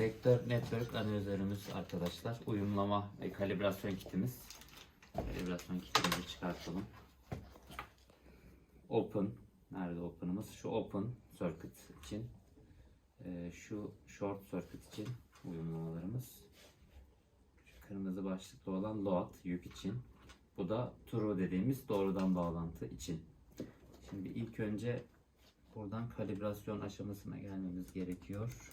Vektör Network analizörümüz arkadaşlar. Uyumlama ve kalibrasyon kitimiz. Kalibrasyon kitimizi çıkartalım. Open. Nerede open'ımız? Şu open circuit için. Ee, şu short circuit için uyumlamalarımız. Şu kırmızı başlıklı olan load yük için. Bu da true dediğimiz doğrudan bağlantı için. Şimdi ilk önce buradan kalibrasyon aşamasına gelmemiz gerekiyor.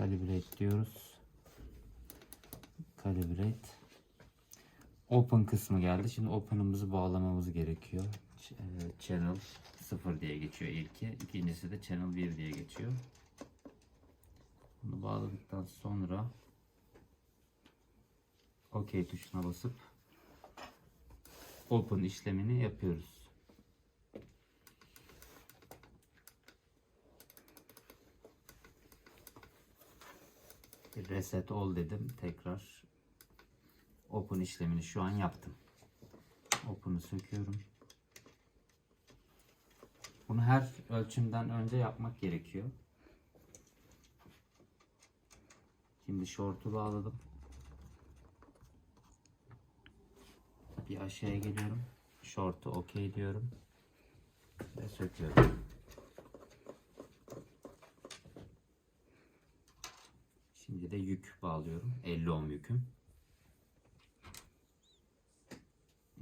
Calibrate diyoruz. Calibrate. Open kısmı geldi. Şimdi open'ımızı bağlamamız gerekiyor. E, Channel 0 diye geçiyor ilki. İkincisi de channel 1 diye geçiyor. Bunu bağladıktan sonra OK tuşuna basıp Open işlemini yapıyoruz. Bir reset ol dedim. Tekrar open işlemini şu an yaptım. Open'ı söküyorum. Bunu her ölçümden önce yapmak gerekiyor. Şimdi short'u bağladım. Bir aşağıya geliyorum. Short'u OK diyorum. Ve söküyorum. Şimdi de yük bağlıyorum. 50 ohm yüküm.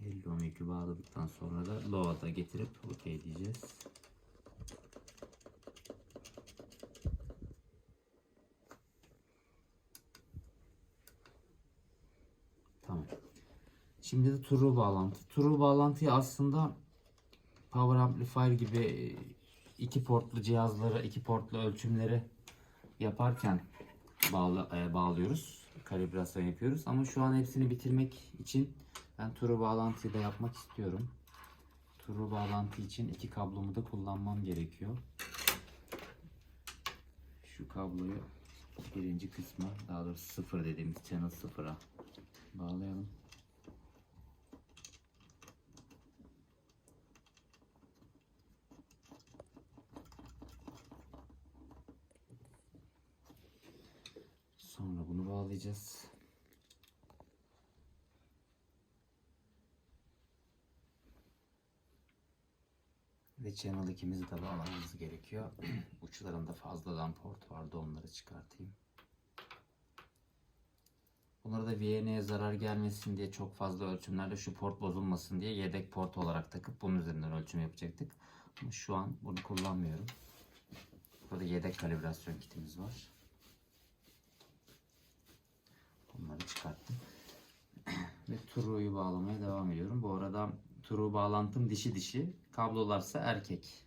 50 ohm yükü bağladıktan sonra da low'a getirip OK diyeceğiz. Tamam. Şimdi de true bağlantı. True bağlantıyı aslında power amplifier gibi iki portlu cihazlara, iki portlu ölçümleri yaparken bağla, e, bağlıyoruz. Kalibrasyon yapıyoruz. Ama şu an hepsini bitirmek için ben true bağlantıyı da yapmak istiyorum. True bağlantı için iki kablomu da kullanmam gerekiyor. Şu kabloyu birinci kısmı daha doğrusu sıfır dediğimiz channel sıfıra bağlayalım. Sonra bunu bağlayacağız. Ve channel 2'mizi de bağlamamız gerekiyor. Uçlarında fazladan port vardı onları çıkartayım. Bunları da VNA'ya zarar gelmesin diye çok fazla ölçümlerde şu port bozulmasın diye yedek port olarak takıp bunun üzerinden ölçüm yapacaktık. Ama şu an bunu kullanmıyorum. Burada yedek kalibrasyon kitimiz var. Bunları çıkarttım. Ve True'yu bağlamaya devam ediyorum. Bu arada True bağlantım dişi dişi. Kablolarsa erkek.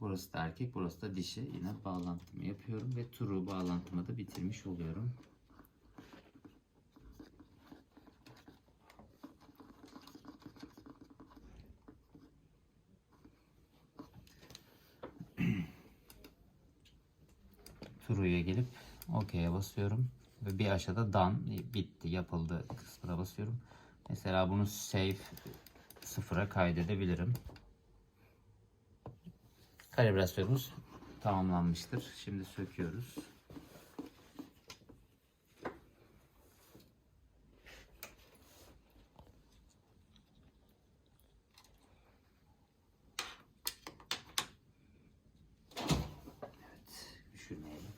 Burası da erkek, burası da dişi. Yine bağlantımı yapıyorum ve True bağlantımı da bitirmiş oluyorum. True'ya gelip OK'ye basıyorum. Ve bir aşağıda done bitti yapıldı kısmına basıyorum. Mesela bunu save sıfıra kaydedebilirim. Kalibrasyonumuz tamamlanmıştır. Şimdi söküyoruz. Evet, düşürmeyelim.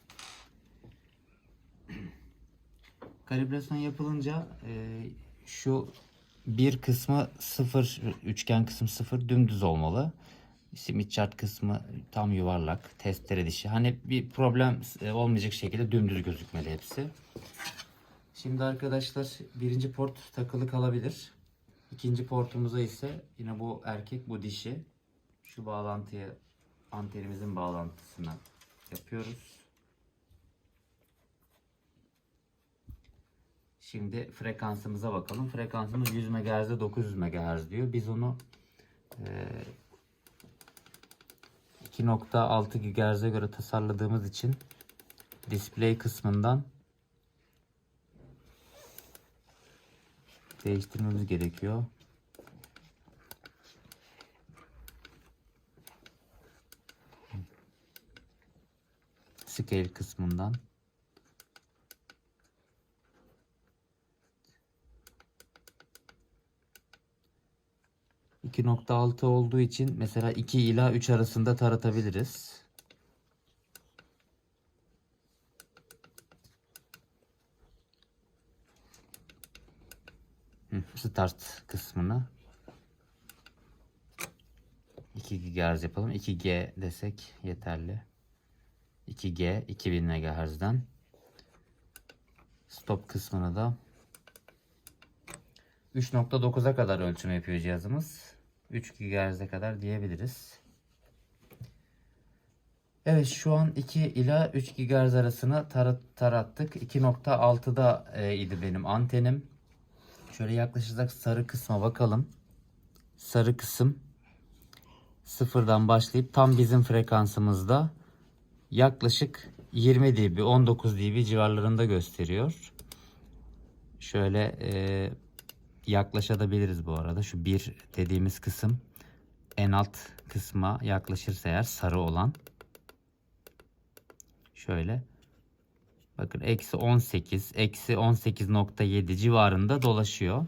Kalibrasyon yapılınca e, şu bir kısmı sıfır, üçgen kısım sıfır dümdüz olmalı. Smith chart kısmı tam yuvarlak, testere dişi. Hani bir problem e, olmayacak şekilde dümdüz gözükmeli hepsi. Şimdi arkadaşlar birinci port takılı kalabilir. İkinci portumuza ise yine bu erkek bu dişi. Şu bağlantıyı antenimizin bağlantısını yapıyoruz. Şimdi frekansımıza bakalım. Frekansımız 100 MHz'de 900 MHz diyor. Biz onu e, 2.6 GHz'e göre tasarladığımız için display kısmından değiştirmemiz gerekiyor. Scale kısmından ...2.6 olduğu için mesela 2 ila 3 arasında taratabiliriz. Start kısmını 2 GHz yapalım. 2G desek yeterli. 2G 2000 MHz'den. Stop kısmını da 3.9'a kadar ölçüm yapıyor cihazımız. 3 GHz'e kadar diyebiliriz. Evet şu an 2 ila 3 GHz arasını tar tarattık. 2.6'da e, idi benim antenim. Şöyle yaklaşırsak sarı kısma bakalım. Sarı kısım sıfırdan başlayıp tam bizim frekansımızda yaklaşık 20 dB 19 dB civarlarında gösteriyor. Şöyle e, yaklaşabiliriz bu arada. Şu bir dediğimiz kısım en alt kısma yaklaşırsa eğer sarı olan. Şöyle. Bakın eksi 18, eksi 18.7 civarında dolaşıyor.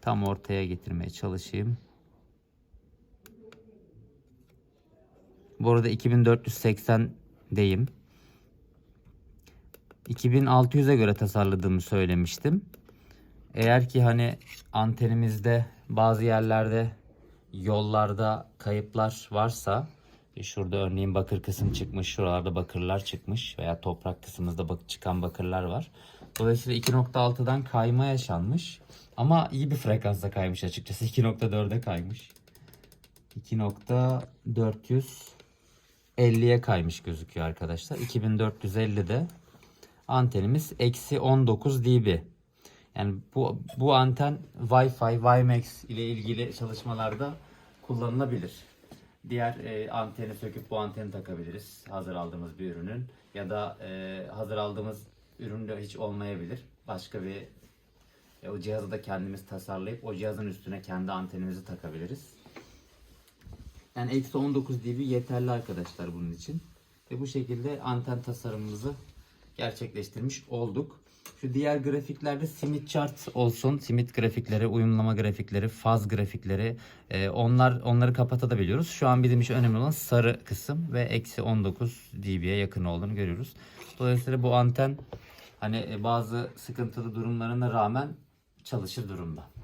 Tam ortaya getirmeye çalışayım. Bu arada 2480'deyim. 2600'e göre tasarladığımı söylemiştim. Eğer ki hani antenimizde bazı yerlerde yollarda kayıplar varsa e, şurada örneğin bakır kısım çıkmış, şuralarda bakırlar çıkmış veya toprak kısmımızda bak çıkan bakırlar var. Dolayısıyla 2.6'dan kayma yaşanmış. Ama iyi bir frekansta kaymış açıkçası. 2.4'e kaymış. 2.450'ye kaymış gözüküyor arkadaşlar. 2450'de antenimiz eksi 19 dB. Yani bu, bu anten Wi-Fi, WiMAX ile ilgili çalışmalarda kullanılabilir. Diğer e, anteni söküp bu anteni takabiliriz. Hazır aldığımız bir ürünün. Ya da e, hazır aldığımız üründe hiç olmayabilir. Başka bir e, o cihazı da kendimiz tasarlayıp o cihazın üstüne kendi antenimizi takabiliriz. Yani eksi 19 dB yeterli arkadaşlar bunun için. Ve bu şekilde anten tasarımımızı gerçekleştirmiş olduk. Şu diğer grafiklerde simit chart olsun, simit grafikleri, uyumlama grafikleri, faz grafikleri e, onlar onları kapatabiliyoruz. Şu an bizim için önemli olan sarı kısım ve eksi 19 dB'ye yakın olduğunu görüyoruz. Dolayısıyla bu anten hani e, bazı sıkıntılı durumlarına rağmen çalışır durumda.